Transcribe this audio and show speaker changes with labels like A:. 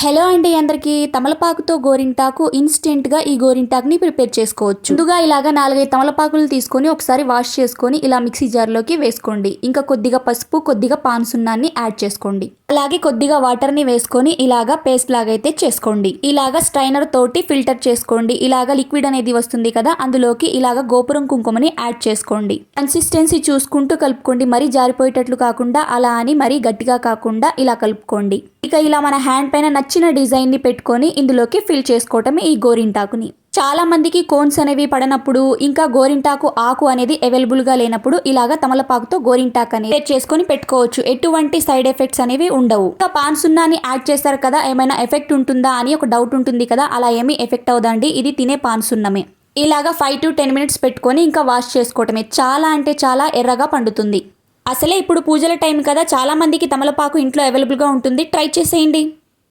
A: Hello అండి అందరికీ. తమలపాకుతో గోరింటాకు ఇన్స్టెంట్గా ఈ గోరింటాకుని ప్రిపేర్ చేసుకోవచ్చు. ముందుగా ఇలాగా నాలుగైదు తమలపాకులు తీసుకొని ఒకసారి వాష్ చేసుకొని ఇలా మిక్సీ జార్లోకి వేసుకోండి. ఇంకా కొద్దిగా పసుపు కొద్దిగా పాన్ సున్నాన్ని యాడ్ చేసుకోండి. అలాగే కొద్దిగా వాటర్ని వేసుకొని ఇలాగా పేస్ట్ లాగా అయితే చేసుకోండి. ఇలాగా స్ట్రైనర్ తోటి ఫిల్టర్ చేసుకోండి. ఇలాగా లిక్విడ్ అనేది వస్తుంది కదా అందులోకి ఇలాగా గోపురం కుంకుమని యాడ్ చేసుకోండి. కన్సిస్టెన్సీ చూసుకుంటూ కలుపుకోండి. మరీ జారిపోయేటట్లు కాకుండా అలా అని మరీ గట్టిగా కాకుండా ఇలా కలుపుకోండి. ఇక ఇలా మన హ్యాండ్ పైన నచ్చిన డిజైన్ని పెట్టుకొని ఇందులోకి ఫిల్ చేసుకోవటమే ఈ గోరింటాకుని. చాలామందికి కోన్స్ అనేవి పడనప్పుడు ఇంకా గోరింటాకు ఆకు అనేది అవైలబుల్గా లేనప్పుడు ఇలాగా తమలపాకుతో గోరింటాకు అనేది చేసుకొని పెట్టుకోవచ్చు. ఎటువంటి సైడ్ ఎఫెక్ట్స్ అనేవి ఉండవు. ఇంకా పాన్ సున్నాని యాడ్ చేస్తారు కదా ఏమైనా ఎఫెక్ట్ ఉంటుందా అని ఒక డౌట్ ఉంటుంది కదా అలా ఏమీ ఎఫెక్ట్ అవదండి ఇది తినే పాన్ సున్నమే. ఇలాగా ఫైవ్ టు టెన్ మినిట్స్ పెట్టుకొని ఇంకా వాష్ చేసుకోవటమే. చాలా అంటే చాలా ఎర్రగా పండుతుంది. అసలే ఇప్పుడు పూజల టైం కదా చాలామందికి తమలపాకు ఇంట్లో అవైలబుల్గా ఉంటుంది. ట్రై చేసేయండి.